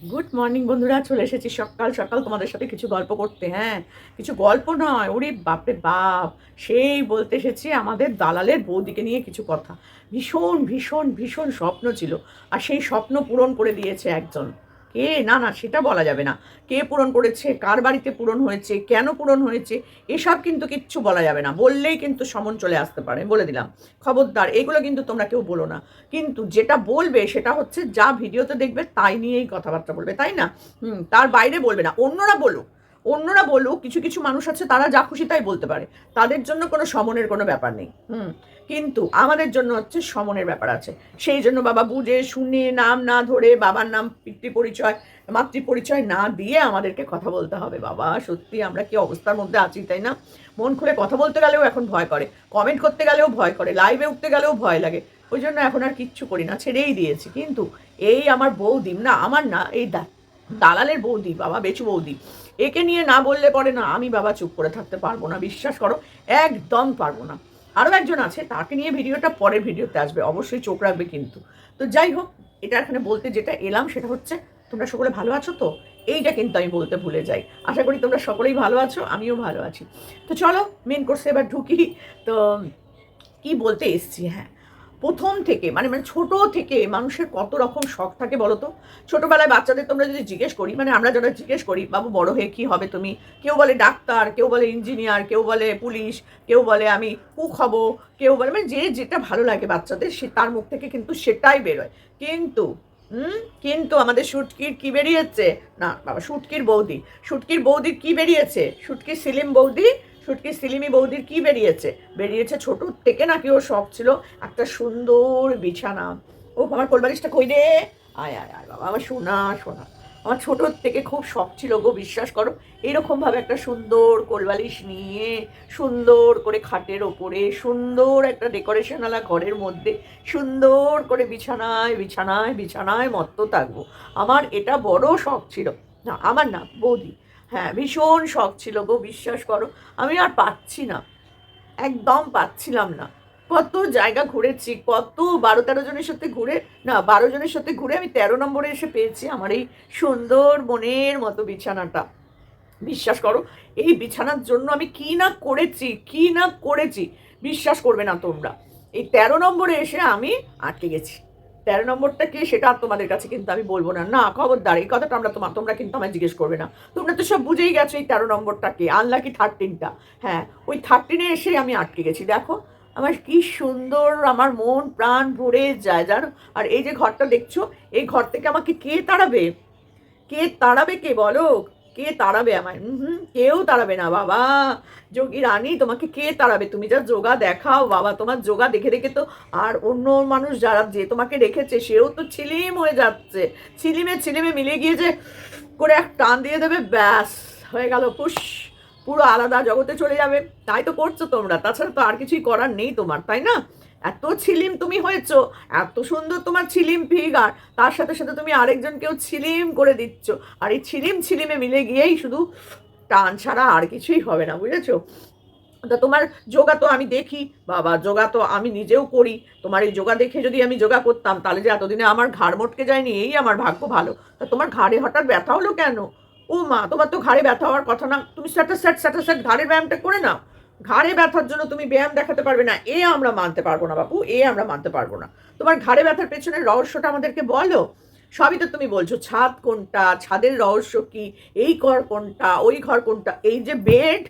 Good morning বন্ধুরা। চলে এসেছি সকাল সকাল তোমাদের সাথে কিছু গল্প করতে হ্যাঁ? কিছু গল্প নয়। ওরে বাপরে বাপ! সেই বলতে এসেছি আমাদের দালালের বৌদিকে নিয়ে কিছু কথা। ভীষণ ভীষণ ভীষণ স্বপ্ন ছিল। আর সেই স্বপ্ন পূরণ করে দিয়েছে একজন। কে? না না, সেটা বলা যাবে না। কে পূরণ করেছে? কার বাড়িতে পূরণ হয়েছে? কেন পূরণ হয়েছে? এসব কিন্তু কিচ্ছু বলা যাবে না। বললেই কিন্তু সমন চলে আসতে পারে। বলে দিলাম। খবরদার, এগুলো কিন্তু তোমরা কেউ বলো না। কিন্তু যেটা বলবে সেটা হচ্ছে, যা ভিডিওতে দেখবে, তাই নিয়েই কথাবার্তা বলবে, তাই না? হুম, তার বাইরে বলবে না। অন্যরা বলুক। অন্যরা বলুক, কিছু কিছু মানুষ আছে, তারা যা খুশি তাই বলতে পারে। তাদের জন্য কোনো সমনের কোনো ব্যাপার নেই। হুম? কিন্তু আমাদের জন্য হচ্ছে সমনের ব্যাপার আছে। সেই জন্য বাবা বুঝে, শুনে, নাম না ধরে, বাবার নাম, পিতৃ পরিচয়, মাতৃ পরিচয় না দিয়ে আমাদেরকে কথা বলতে হবে। বাবা, সত্যি আমরা কি অবস্থার মধ্যে আছি, তাই না? মন খুলে কথা বলতে গেলেও এখন ভয় করে। কমেন্ট করতে গেলেও ভয় করে। লাইভে উঠতে গেলেও ভয় লাগে। ওই জন্য এখন আর কিচ্ছু করি না, ছেড়েই দিয়েছি। কিন্তু এই আমার বৌদি, না, আমার না, এই দা, দালালের বৌদি, বাবা, বেচু বৌদি একে নিয়ে না বললে পরে না, আমি বাবা চুপ করে থাকতে পারব না, বিশ্বাস করো, একদম পারব না। আরও একজন আছে, তাকে নিয়ে ভিডিওটা পরের ভিডিওতে আসবে, অবশ্যই চোখ রাখবে কিন্তু। তো যাই হোক, এটা এখানে বলতে যেটা এলাম সেটা হচ্ছে, তোমরা সকলে ভালো আছো তো? এইটা কিন্তু আমি বলতে ভুলে যাই। আশা করি তোমরা সকলেই ভালো আছো, আমিও ভালো আছি। তো চলো মেন কোর্সে এবার ঢুকি। তো কি বলতে এসছি হ্যাঁ। প্রথম থেকে মানে মানে ছোট থেকে মানুষের কত রকম শখ থাকে বলো তো? ছোটোবেলায় বাচ্চাদের তোমরা যদি জিজ্ঞেস করি মানে আমরা যারা জিজ্ঞেস করি, বাবু, বড় হয়ে কী হবে তুমি? কেউ বলে ডাক্তার, কেউ বলে ইঞ্জিনিয়ার, কেউ বলে পুলিশ, কেউ বলে আমি কুক হব কেউ বলে মানে যে যেটা ভালো লাগে বাচ্চাদের, সে তার মুখ থেকে কিন্তু সেটাই বেরোয়। কিন্তু, হুম? কিন্তু আমাদের শুটকির কি বেরিয়েছে? না, বাবা শুটকির বৌদি। শুটকির বৌদির কি বেরিয়েছে? শুটকির সিলিম বৌদি শুটকি সিলিমি বৌদির কি বেরিয়েছে? বেরিয়েছে ছোট থেকে নাকি ওর শখ ছিল? একটা সুন্দর বিছানা। ও আমার কোলবালিশটা কই রে? আয় আয় আয়, বাবা, আমার সোনা সোনা। আমার ছোটোর থেকে খুব শখ ছিল গো, বিশ্বাস করো। এরকমভাবে একটা সুন্দর কোলবালিশ নিয়ে, সুন্দর করে খাটের ওপরে, সুন্দর একটা ডেকোরেশনওয়ালা ঘরের মধ্যে, সুন্দর করে বিছানায় বিছানায় বিছানায় মত্ত থাকব। আমার এটা বড় শখ ছিল। না, আমার না, বৌদি। হ্যাঁ ভীষণ শখ ছিল গো, বিশ্বাস করো। আমি আর পাচ্ছি না। একদম পাচ্ছিলাম না। কত জায়গা ঘুরেছি, কত বারো তেরো জনের সাথে ঘুরে, না, বারো জনের সাথে ঘুরে আমি তেরো নম্বরে এসে পেয়েছি আমার এই সুন্দর মনের মতো বিছানাটা। বিশ্বাস করো, এই বিছানার জন্য আমি কি না করেছি, কি না করেছি, বিশ্বাস করবে না তোমরা। এই তেরো নম্বরে এসে আমি আটকে গেছি। তেরো নম্বরটা কি? সেটা তোমাদের কাছে কিন্তু আমি বলব না। না, খবরদার, এই কথাটা আমরা তোমার তোমরা কিন্তু আমায় জিজ্ঞেস করবে না। তোমরা তো সব বুঝেই গেছো এই তেরো নম্বরটা কি? আনলাকি থার্টিনটা হ্যাঁ ওই থার্টিনে এসে আমি আটকে গেছি। দেখো, আমার কি সুন্দর, আমার মন প্রাণ ভরে যায় জানো আর এই যে ঘরটা দেখছ, এই ঘর থেকে আমাকে কে তাড়াবে? কে তাড়াবে কে বলো? কে তাড়াবে আমায়? হুম, কেউ তাড়াবে না, বাবা। যোগী রানী, তোমাকে কে তাড়াবে? তুমি যা যোগা দেখাও, বাবা, তোমার যোগা দেখে দেখে তো আর অন্য মানুষ যারা যে তোমাকে রেখেছে, সেও তো ছিলিম হয়ে যাচ্ছে। ছিলিমে ছিলিমে মিলে গিয়ে যে করে এক টান দিয়ে দেবে, ব্যাস, হয়ে গেল পুষ পুরো আলাদা জগতে চলে যাবে। তাই তো করছ তোমরা, তাছাড়া তো আর কিছুই করার নেই তোমার, তাই না? এত ছিলিম তুমি হয়েছো, এত সুন্দর তোমার ছিলিম ফিগার, তার সাথে সাথে তুমি আরেকজনকেও ছিলিম করে দিচ্ছ। আর এই ছিলিম ছিলিমে মিলে গিয়েই শুধু টান ছাড়া আর কিছুই হবে না, বুঝেছ? তা তোমার যোগা তো আমি দেখি, বাবা, যোগা তো আমি নিজেও করি। তোমার এই যোগা দেখে যদি আমি যোগা করতাম, তাহলে যে এতদিনে আমার ঘাড় মটকে যায়নি, এই আমার ভাগ্য ভালো। তা তোমার ঘাড়ে হঠাৎ ব্যথা হলো কেন? ও মা, তোমার তো ঘাড়ে ব্যথা হওয়ার কথা না, তুমি স্যাটা স্যাট স্যাটা স্যাট ঘাড়ের ব্যায়ামটা করে নাও। ঘাড়ে ব্যথার জন্য তুমি ব্যায়াম দেখাতে পারবে না, এ আমরা মানতে পারব না বাপু, এ আমরা মানতে পারব না। তোমার ঘাড়ে ব্যথার পেছনের রহস্যটা আমাদেরকে বলো। সবই তো তুমি বলছো, ছাদ কোনটা, ছাদের রহস্য কি, এই ঘর কোনটা, ওই ঘর কোনটা, এই যে বেড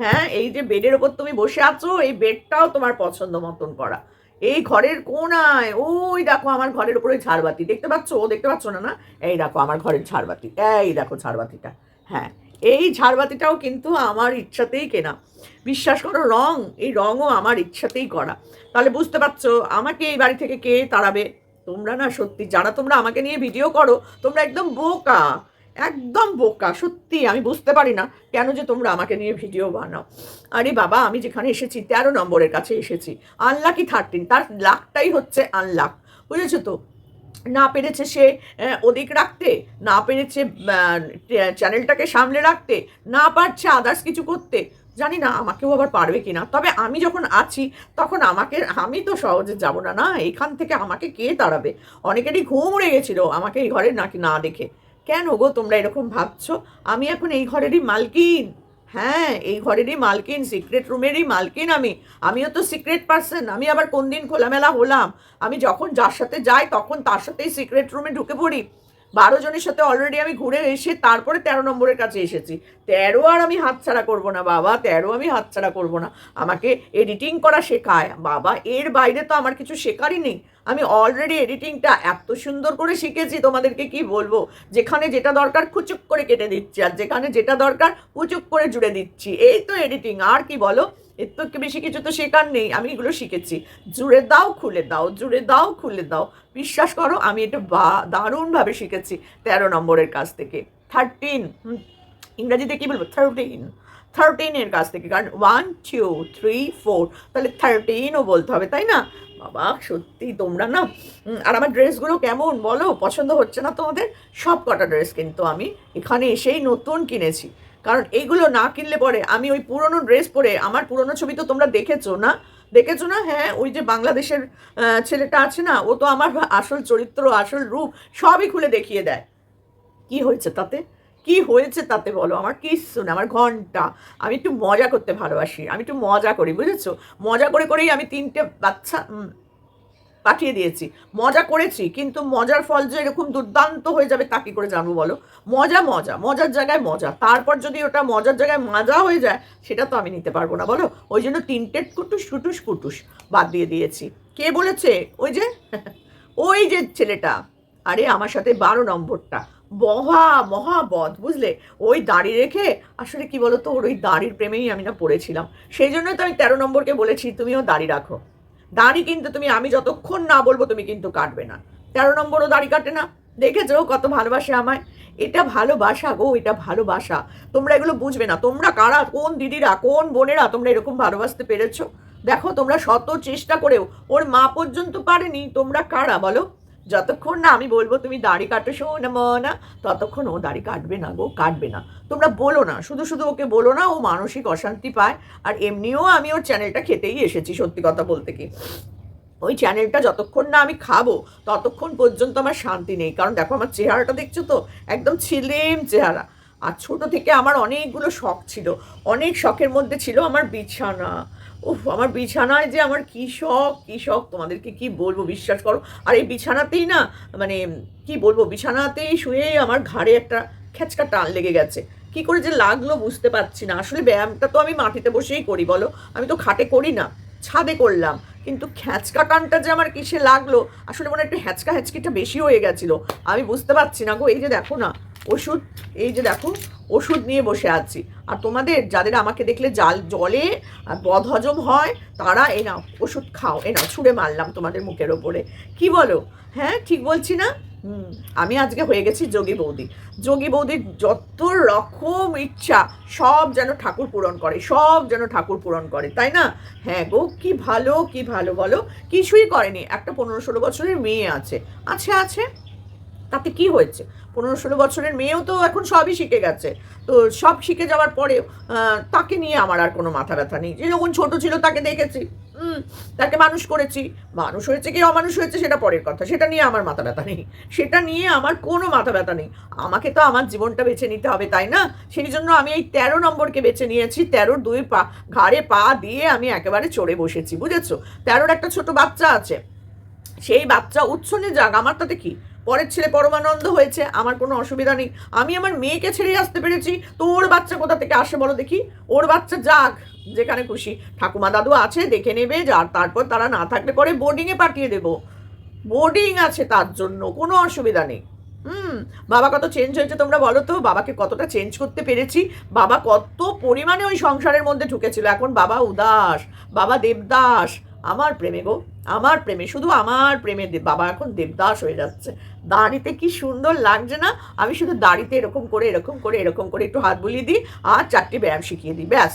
হ্যাঁ এই যে বেডের ওপর তুমি বসে আছো, এই বেডটাও তোমার পছন্দ মতন করা। এই ঘরের কোনায়, ওই দেখো আমার ঘরের উপরে ঝাড়বাতি, দেখতে পাচ্ছ? ও দেখতে পাচ্ছ না না? এই দেখো আমার ঘরের ঝাড়বাতি, এই দেখো ঝাড়বাতিটা হ্যাঁ। এই ঝাড়বাতিটাও কিন্তু আমার ইচ্ছাতেই কেনা। বিশ্বাস করো, রং, এই রঙও আমার ইচ্ছাতেই করা। তাহলে বুঝতে পারছ, আমাকে এই বাড়ি থেকে কে তাড়াবে? তোমরা না সত্যি, যারা তোমরা আমাকে নিয়ে ভিডিও করো, তোমরা একদম বোকা একদম বোকা, সত্যি, আমি বুঝতে পারি না কেন যে তোমরা আমাকে নিয়ে ভিডিও বানাও। আরে বাবা, আমি যেখানে এসেছি, তেরো নম্বরের কাছে এসেছি আনলাকি থার্টিন তার লাখটাই হচ্ছে আনলাক বুঝেছ তো? না পেরেছে সে ওদিক রাখতে, না পেরেছে চ্যানেলটাকে সামলে রাখতে, না পারছে আদার্স কিছু করতে, জানি না আমাকেও আবার পারবে কিনা। তবে আমি যখন আছি, তখন আমাকে, আমি তো সহজে যাব না না, এখান থেকে আমাকে কে তাড়াবে? অনেকেরই ঘুম উড়ে গেছিল আমাকে এই ঘরে নাকি না দেখে। কেন গো তোমরা এরকম ভাবছ? আমি এখন এই ঘরেরই মালকিন। হ্যাঁ এই ঘরেরই মালকিন সিক্রেট রুমেরই মালকিন আমি। আমিও তো সিক্রেট পার্সন আমি আবার কোন দিন খোলামেলা হলাম। আমি যখন যার সাথে যাই, তখন তার সাথেই সিক্রেট রুমে ঢুকে পড়ি। বারো জনের সাথে অলরেডি আমি ঘুরে এসে তারপরে তেরো নম্বরের কাছে এসেছি। তেরো আর আমি হাতছাড়া করব না, বাবা। তেরো আমি হাতছাড়া করব না। আমাকে এডিটিং করা শেখায়। বাবা, এর বাইরে তো আমার কিছু শেখারই নেই। আমি অলরেডি এডিটিংটা এত সুন্দর করে শিখেছি তোমাদেরকে কি বলব? যেখানে যেটা দরকার খুচুক করে কেটে দিচ্ছি, আর যেখানে যেটা দরকার কুচুক করে জুড়ে দিচ্ছি। এই তো এডিটিং আর কি বলো? এর তো বেশি কিছু তো শেখার নেই, আমি এগুলো শিখেছি। জুড়ে দাও, খুলে দাও, জুড়ে দাও, খুলে দাও। বিশ্বাস করো, আমি এটা বা, দারুণভাবে শিখেছি তেরো নম্বরের কাছ থেকে। থার্টিন ইংরাজিতে কী বলব? থার্টিন থার্টিনের কাছ থেকে। কারণ ওয়ান টু থ্রি ফোর তাহলে থার্টিনও বলতে হবে, তাই না? বাবা, সত্যি তোমরা না আর আমার ড্রেসগুলো কেমন বলো? পছন্দ হচ্ছে না তোমাদের? সব কটা ড্রেস কিন্তু আমি এখানে এসেই নতুন কিনেছি। কারণ এইগুলো না কিনলে পরে আমি ওই পুরনো ড্রেস পরে, আমার পুরনো ছবি তো তোমরা দেখেছ না? দেখেছ না? হ্যাঁ ওই যে বাংলাদেশের ছেলেটা আছে না, ও তো আমার আসল চরিত্র, আসল রূপ সবই খুলে দেখিয়ে দেয়। কি হয়েছে তাতে? কি হয়েছে তাতে বলো? আমার কিচ্ছু না, আমার ঘণ্টা। আমি একটু মজা করতে ভালোবাসি, আমি একটু মজা করি, বুঝেছ? মজা করে করেই আমি তিনটে বাচ্চা পাঠিয়ে দিয়েছি। মজা করেছি, কিন্তু মজার ফল যে এরকম দুর্দান্ত হয়ে যাবে তা কি করে জানব বলো? মজা মজা, মজার জায়গায় মজা। তারপর যদি ওটা মজার জায়গায় মাজা হয়ে যায়, সেটা তো আমি নিতে পারব না বলো? ওই জন্য তিনটে কুটুস কুটুস কুটুস বাদ দিয়ে দিয়েছি। কে বলেছে? ওই যে ওই যে ছেলেটা। আরে, আমার সাথে বারো নম্বরটা। মহা মহাবধ বুঝলে? ওই দাড়ি রেখে, আসলে কি বলতো, ওর ওই দাড়ির প্রেমেই আমি না পড়েছিলাম। সেই জন্যই তো আমি তেরো নম্বরকে বলেছি, তুমিও দাড়ি রাখো। দাড়ি কিন্তু তুমি, আমি যতক্ষণ না বলব তুমি কিন্তু কাটবে না। তেরো নম্বরও দাড়ি কাটে না। দেখেছ কত ভালোবাসে আমায়? এটা ভালোবাসা গো, এটা ভালোবাসা। তোমরা এগুলো বুঝবে না। তোমরা কারা? কোন দিদিরা? কোন বোনেরা? তোমরা এরকম ভালোবাসতে পেরেছ? দেখো, তোমরা শত চেষ্টা করেও ওর মা পর্যন্ত পারেনি। তোমরা কারা বলো? যতক্ষণ না আমি বলব তুমি দাড়ি কাটো, শোন না ততক্ষণ ও দাড়ি কাটবে না গো, কাটবে না। তোমরা বলো না, শুধু শুধু ওকে বলো না, ও মানসিক অশান্তি পায়। আর এমনিও আমি ওর চ্যানেলটা খেতেই এসেছি, সত্যি কথা বলতে কি। ওই চ্যানেলটা যতক্ষণ না আমি খাব, ততক্ষণ পর্যন্ত আমার শান্তি নেই। কারণ দেখো, আমার চেহারাটা দেখছ তো? একদম ছিলেম চেহারা। আর ছোটো থেকে আমার অনেকগুলো শখ ছিল। অনেক শখের মধ্যে ছিল আমার বিছানা উফ, আমার বিছানায় যে আমার কী শখ কী শখ? তোমাদেরকে কি বলব? বিশ্বাস করো। আর এই বিছানাতেই না মানে কি বলব? বিছানাতেই শুয়ে আমার ঘাড়ে একটা খেচকা টান লেগে গেছে। কি করে যে লাগল বুঝতে পারছি না। আসলে ব্যায়ামটা তো আমি মাটিতে বসেই করি, বলো? আমি তো খাটে করি না, ছাদে করলাম। কিন্তু খ্যাচকা টানটা যে আমার কিসে লাগল? আসলে মনে একটু হ্যাঁচকা হ্যাচকিটা বেশি হয়ে গেছিল। আমি বুঝতে পারছি না গো। এই যে দেখো না ওষুধ, এই যে দেখো, ওষুধ নিয়ে বসে আছি। আর তোমাদের, যাদের আমাকে দেখলে জাল জলে আর বদহজম হয়, তারা এ নাও, ওষুধ খাও এ নাও, ছুঁড়ে মারলাম তোমাদের মুখের ওপরে। কি বলো? হ্যাঁ ঠিক বলছি না? আমি আজকে হয়ে গেছি যোগী বৌদি। যোগী বৌদির যত রকম ইচ্ছা, সব যেন ঠাকুর পূরণ করে, সব যেন ঠাকুর পূরণ করে, তাই না? হ্যাঁ গো, কি ভালো কি ভালো বলো? কিছুই করেনি। একটা পনেরো ষোলো বছরের মেয়ে আছে। আছে আছে। তাতে কি হয়েছে? পনেরো ষোলো বছরের মেয়েও তো এখন সবই শিখে গেছে। তো সব শিখে যাওয়ার আহ, তাকে নিয়ে আমার আর কোনো মাথা ব্যথা নেই। যে যখন ছোটো ছিল তাকে দেখেছি। তাকে মানুষ করেছি। মানুষ হয়েছে কি অমানুষ হয়েছে সেটা পরের কথা। সেটা নিয়ে আমার মাথা ব্যথা নেই। সেটা নিয়ে আমার কোনো মাথা ব্যথা নেই। আমাকে তো আমার জীবনটা বেছে নিতে হবে তাই না? সেই জন্য আমি এই তেরো নম্বরকে বেছে নিয়েছি। তেরোর দুই পা ঘাড়ে পা দিয়ে আমি একেবারে চড়ে বসেছি বুঝেছ? তেরোর একটা ছোট বাচ্চা আছে। সেই বাচ্চা উচ্ছনে যাক আমার তাতে কি? পরের ছেলে পরমানন্দ হয়েছে, আমার কোনো অসুবিধা নেই। আমি আমার মেয়েকে ছেড়ে আসতে পেরেছি। তো ওর বাচ্চা কোথা থেকে আসে বলো দেখি? ওর বাচ্চা যাক, যেখানে খুশি। ঠাকুমা দাদু আছে, দেখে নেবে, যার তারপর তারা না থাকলে পরে বোর্ডিংয়ে পাঠিয়ে দেবো। বোর্ডিং আছে তার জন্য, কোনো অসুবিধা নেই। হুম, বাবা কত চেঞ্জ হয়েছে তোমরা বলো তো? বাবাকে কতটা চেঞ্জ করতে পেরেছি? বাবা কত পরিমাণে ওই সংসারের মধ্যে ঢুকেছিল। এখন বাবা উদাস, বাবা দেবদাস। আমার প্রেমে গো। আমার প্রেমে, শুধু আমার প্রেমে বাবা এখন দেবদাস হয়ে যাচ্ছে। দাড়িতে কি সুন্দর লাগছে না? আমি শুধু দাড়িতে এরকম করে এরকম করে এরকম করে একটু হাত বুলিয়ে দিই আর চারটি ব্যায়াম শিখিয়ে দিই, ব্যাস।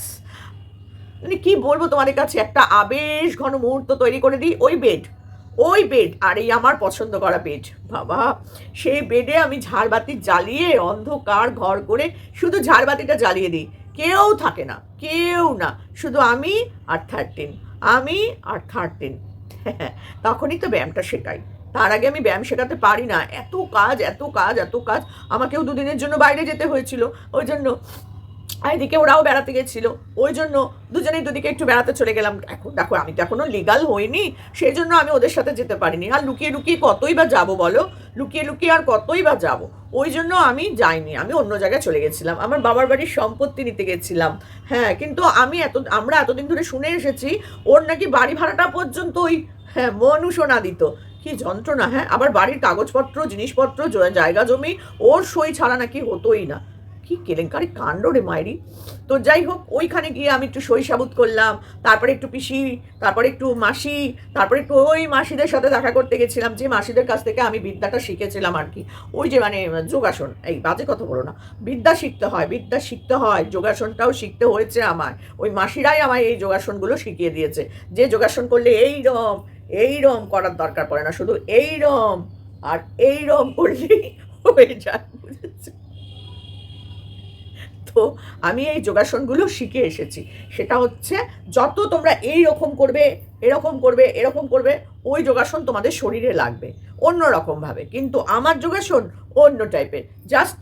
মানে কি বলব তোমাদের কাছে? একটা আবেশ ঘন মুহূর্ত তৈরি করে দিই, ওই বেড ওই বেড আর এই আমার পছন্দ করা বেড বাবা, সেই বেডে আমি ঝাড়বাতি জ্বালিয়ে অন্ধকার ঘর করে শুধু ঝাড়বাতিটা জ্বালিয়ে দিই। কেউ থাকে না, কেউ না। শুধু আমি আর থার্টিন আমি আর থার্টিন তখনই তো ব্যায়ামটা শেখাই। তার আগে আমি ব্যায়াম শেখাতে পারি না। এত কাজ এত কাজ এত কাজ। আমাকেও দুদিনের জন্য বাইরে যেতে হয়েছিল। ওই জন্য এদিকে ওরাও বেড়াতে গেছিল। ওই জন্য দুজনেই দুদিকে একটু বেড়াতে চলে গেলাম। এখন দেখো, আমি তো এখনও লিগাল হইনি। সেই জন্য আমি ওদের সাথে যেতে পারিনি। আর লুকিয়ে লুকিয়ে কতই বা যাব বলো? লুকিয়ে লুকিয়ে আর কতই বা যাব? ওই জন্য আমি যাইনি। আমি অন্য জায়গায় চলে গেছিলাম। আমার বাবার বাড়ির সম্পত্তি নিতে গেছিলাম। হ্যাঁ কিন্তু আমি এত, আমরা এতদিন ধরে শুনে এসেছি, ওর নাকি বাড়ি ভাড়াটা পর্যন্ত ওই হ্যাঁ মনু সোনা দিত। কি যন্ত্রণা হ্যাঁ? আবার বাড়ির কাগজপত্র, জিনিসপত্র জায়গা জমি, ওর সই ছাড়া নাকি হতোই না। কি কেলেঙ্কারি কাণ্ড রে মায়েরি তো যাই হোক, ওইখানে গিয়ে আমি একটু সই সাবুত করলাম, তারপরে একটু পিসি, তারপরে একটু মাসি, তারপরে একটু ওই মাসিদের সাথে দেখা করতে গেছিলাম, যে মাসিদের কাছ থেকে আমি বিদ্যাটা শিখেছিলাম আর কি। ওই যে মানে যোগাসন, এই বাজে কথা বলো না। বিদ্যা শিখতে হয়, বিদ্যা শিখতে হয়, যোগাসনটাও শিখতে হয়েছে আমার ওই মাসিরাই আমায় এই যোগাসনগুলো শিখিয়ে দিয়েছে। যে যোগাসন করলে এই এই রম করার দরকার পড়ে না, শুধু এই রম আর এই রম করলেই হয়ে যায় তো আমি এই যোগাসনগুলো শিখে এসেছি। সেটা হচ্ছে যত তোমরা এই রকম করবে, এরকম করবে এরকম করবে, ওই যোগাসন তোমাদের শরীরে লাগবে অন্য রকমভাবে কিন্তু আমার যোগাসন অন্য টাইপের, জাস্ট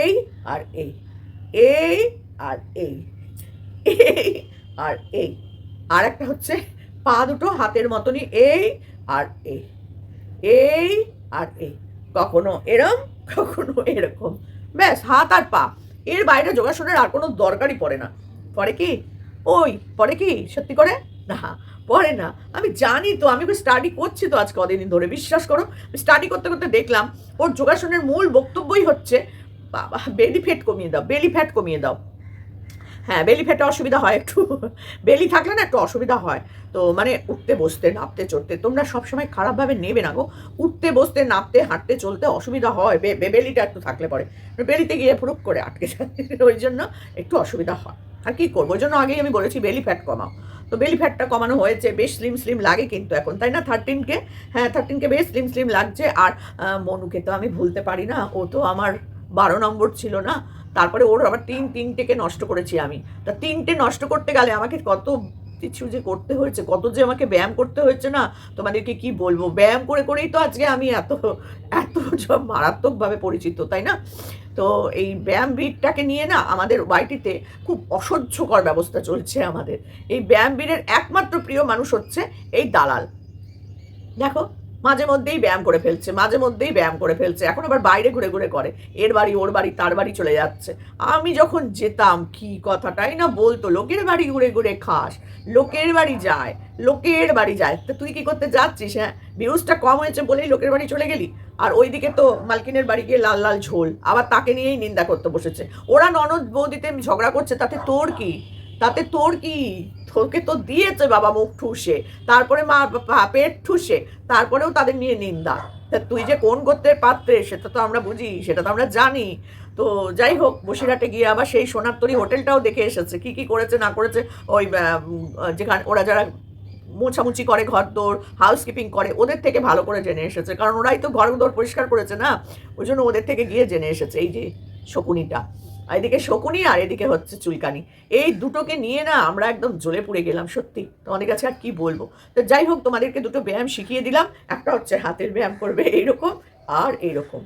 এই আর এই এই আর এই এই আর এই। আর একটা হচ্ছে পা দুটো হাতের মতনই এই আর এই এই আর এই কখনো এরম, কখনো এরকম। ব্যাস, হাত আর পা। এর বাইরে যোগাসনের আর কোনো দরকারই পড়ে না। পরে কি? ওই পরে কি? সত্যি করে? না পরে না। আমি জানি তো, আমি স্টাডি করছি তো আজ কদিন ধরে। বিশ্বাস করো স্টাডি করতে করতে দেখলাম, ওর যোগাসনের মূল বক্তব্যই হচ্ছে, বাবা বেলি ফ্যাট কমিয়ে দাও বেলি ফ্যাট কমিয়ে দাও। হ্যাঁ বেলি ফ্যাটে অসুবিধা হয় একটু। বেলি থাকলে না একটু অসুবিধা হয়। তো মানে উঠতে, বসতে, নাপতে, চড়তে, তোমরা সবসময় খারাপভাবে নেবে না গো। উঠতে, বসতে, নাপতে, হাঁটতে, চলতে অসুবিধা হয়। বেলিটা একটু থাকলে পরে। বেলিতে গিয়ে ফুরুক করে আটকে যায় ওই জন্য একটু অসুবিধা হয়। আর কি করব? ওই জন্য আগেই আমি বলেছি বেলি ফ্যাট কমাও। তো বেলি ফ্যাটটা কমানো হয়েছে, বেশ স্লিম স্লিম লাগে কিন্তু এখন। তাই না? থার্টিনকে হ্যাঁ থার্টিনকে বেশ স্লিম স্লিম লাগছে। আর মনুকে তো আমি ভুলতে পারি না। ও তো আমার বারো নম্বর ছিল না, তারপরে ওর আবার তিন তিনটেকে নষ্ট করেছি আমি। তা তিনটে নষ্ট করতে গেলে আমাকে কত কিছু যে করতে হয়েছে, কত যে আমাকে ব্যায়াম করতে হয়েছে না, তোমাদেরকে কি বলব? ব্যায়াম করে করেই তো আজকে আমি এত এত সব মারাত্মকভাবে পরিচিত, তাই না? তো এই ব্যায়াম বীরটাকে নিয়ে না আমাদের বাড়িটিতে খুব অসহ্যকর ব্যবস্থা চলছে আমাদের। এই ব্যায়াম বীরের একমাত্র প্রিয় মানুষ হচ্ছে এই দালাল। দেখো মাঝে মধ্যেই ব্যায়াম করে ফেলছে, মাঝে মধ্যেই ব্যায়াম করে ফেলছে, এখন আবার বাইরে ঘুরে ঘুরে করে, এর বাড়ি, ওর বাড়ি, তার বাড়ি চলে যাচ্ছে। আমি যখন যেতাম, কি কথাটাই না বলতো, লোকের বাড়ি ঘুরে ঘুরে খাস, লোকের বাড়ি যায়, লোকের বাড়ি যায়। তো তুই কি করতে যাচ্ছিস হ্যাঁ? ভিউজটা কম হয়েছে বলেই লোকের বাড়ি চলে গেলি? আর ওইদিকে তো মালকিনের বাড়ি গিয়ে লাল লাল ঝোল, আবার তাকে নিয়েই নিন্দা করতে বসেছে। ওরা ননদ বৌদিতে ঝগড়া করছে, তাতে তোর কি? তাতে তোর কি? তোকে তো দিয়েছে বাবা মুখ ঠুসে। তারপরে মা পেট ঠুসে। তারপরেও তাদের নিয়ে নিন্দা। তা তুই যে কোন গোত্রের পাত্রে, সেটা তো আমরা বুঝি, সেটা তো আমরা জানি। তো যাই হোক, বসিরহাটে গিয়ে আবার সেই সোনারতরি হোটেলটাও দেখে এসেছে। কি কি করেছে, না করেছে, ওই যেখানে ওরা যারা মোছামুছি করে ঘর দৌড় হাউসকিপিং করে, ওদের থেকে ভালো করে জেনে এসেছে। কারণ ওরাই তো ঘর দৌড় পরিষ্কার করেছে না? ওই জন্য ওদের থেকে গিয়ে জেনে এসেছে। এই যে শকুনিটা। এদিকে শকুনি আর এদিকে হচ্ছে চুলকানি। এই দুটোকে নিয়ে না আমরা একদম জ্বলে পুড়ে গেলাম, সত্যি। তোমাদের কাছে আর কি বলব। তো যাই হোক, তোমাদেরকে দুটো ব্যায়াম শিখিয়ে দিলাম। একটা হচ্ছে হাতের ব্যায়াম করবে এইরকম আর এইরকম।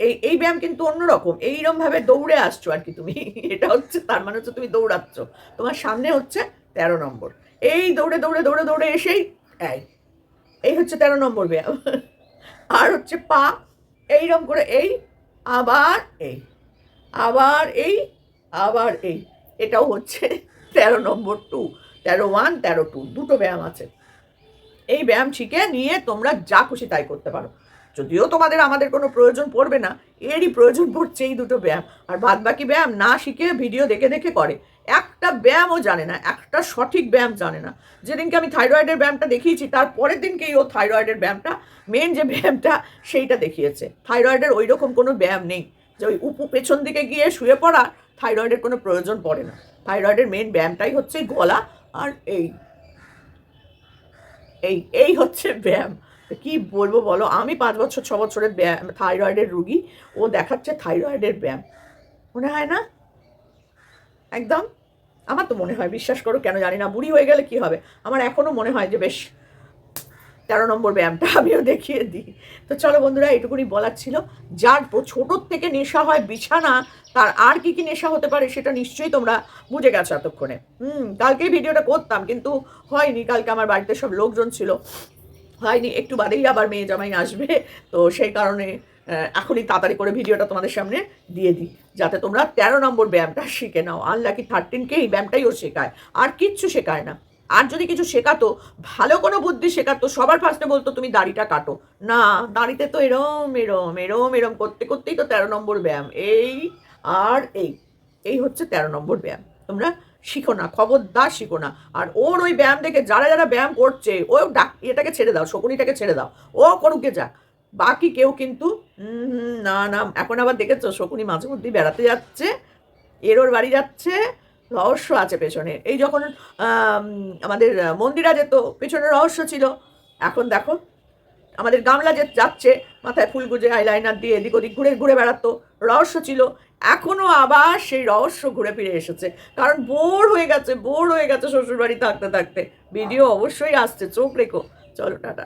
এই এই ব্যায়াম কিন্তু অন্যরকম। এইরকম ভাবে দৌড়ে আসছো আর কি তুমি। এটা হচ্ছে, তার মানে হচ্ছে তুমি দৌড়াচ্ছ। তোমার সামনে হচ্ছে তেরো নম্বর। এই দৌড়ে দৌড়ে দৌড়ে দৌড়ে এসেই এই এই হচ্ছে তেরো নম্বর ব্যায়াম। আর হচ্ছে পা এইরকম করে এই, আবার এই। আবার এই আবার এই। এটাও হচ্ছে তেরো নম্বর টু তেরো ওয়ান তেরো টু দুটো ব্যায়াম আছে। এই ব্যায়াম শিখে নিয়ে তোমরা যা খুশি তাই করতে পারো। যদিও তোমাদের আমাদের কোনো প্রয়োজন পড়বে না, এরই প্রয়োজন পড়ছে এই দুটো ব্যায়াম। আর বাদ বাকি ব্যায়াম না শিখে ভিডিও দেখে দেখে করে। একটা ব্যায়ামও জানে না, একটা সঠিক ব্যায়াম জানে না। যেদিনকে আমি থাইরয়েডের ব্যায়ামটা দেখিয়েছি, তার পরের দিনকেই ও থাইরয়েডের ব্যায়ামটা মেন যে ব্যায়ামটা, সেইটা দেখিয়েছে। থাইরয়েডের ওই রকম কোনো ব্যায়াম নেই। যে ওই উপু, পেছন দিকে গিয়ে শুয়ে পড়া থাইরয়েডের কোনো প্রয়োজন পড়ে না। থাইরয়েডের মেন ব্যায়ামটাই হচ্ছে গলা আর এই এই এই হচ্ছে ব্যায়াম। কি বলব বলো? আমি পাঁচ বছর, ছ বছরের ব্যায়াম, থাইরয়েডের রুগী, ও দেখাচ্ছে থাইরয়েডের ব্যায়াম। মনে হয় না? একদম? আমার তো মনে হয়, বিশ্বাস করো, কেন জানি না। বুড়ি হয়ে গেলে কি হবে? আমার এখনও মনে হয় যে বেশ তেরো নম্বর ব্যায়ামটা আমিও দেখিয়ে দিই। তো চলো বন্ধুরা, এটুকুনি বলার ছিল। যার ছোটোর থেকে নেশা হয় বিছানা, তার আর কি কি নেশা হতে পারে সেটা নিশ্চয়ই তোমরা বুঝে গেছো এতক্ষণে। হুম কালকে ভিডিওটা করতাম, কিন্তু হয়নি। কালকে আমার বাড়িতে সব লোকজন ছিল। হয়নি, একটু বাদেই আবার মেয়ে জামাই আসবে। তো সেই কারণে এখনই তাড়াতাড়ি করে ভিডিওটা তোমাদের সামনে দিয়ে দিই। যাতে তোমরা তেরো নম্বর ব্যায়ামটা শিখে নাও। আনলাকি থার্টিনকে এই ব্যায়ামটাই ও শেখায়। আর কিচ্ছু শেখায় না। আর যদি কিছু শেখাতো, ভালো কোনো বুদ্ধি শেখাতো, সবার ফার্স্টে বলতো, তুমি দাড়িটা কাটো। না, দাড়িতে তো এরম এরম এরম এরম, করতে, করতেই তো তেরো নম্বর ব্যায়াম। এই আর এই এই হচ্ছে তেরো নম্বর ব্যায়াম। তোমরা শিখো না, খবরদার শিখো না। আর ওর ওই ব্যায়াম দেখে যারা যারা ব্যায়াম করছে, ও ডাক, এটাকে ছেড়ে দাও, শকুনিটাকে ছেড়ে দাও, ও করুকে যাক। বাকি কেউ কিন্তু না না, এখন আবার দেখেছ, শকুনি মাঝে মধ্যেই বেড়াতে যাচ্ছে, এরোর বাড়ি যাচ্ছে রহস্য আছে পেছনে। এই যখন আমাদের মন্দিরা যেত পেছনে রহস্য ছিল, এখন দেখো, আমাদের গামলা যে যাচ্ছে, মাথায় ফুল গুজে আইলাইনার দিয়ে এদিক ওদিক ঘুরে ঘুরে বেড়াতো রহস্য ছিল এখনও আবার সেই রহস্য ঘুরে ফিরে এসেছে। কারণ বোর হয়ে গেছে, বোর হয়ে গেছে শ্বশুরবাড়ি থাকতে থাকতে। ভিডিও অবশ্যই আসছে, চোখ রেখো। চলো, টাটা।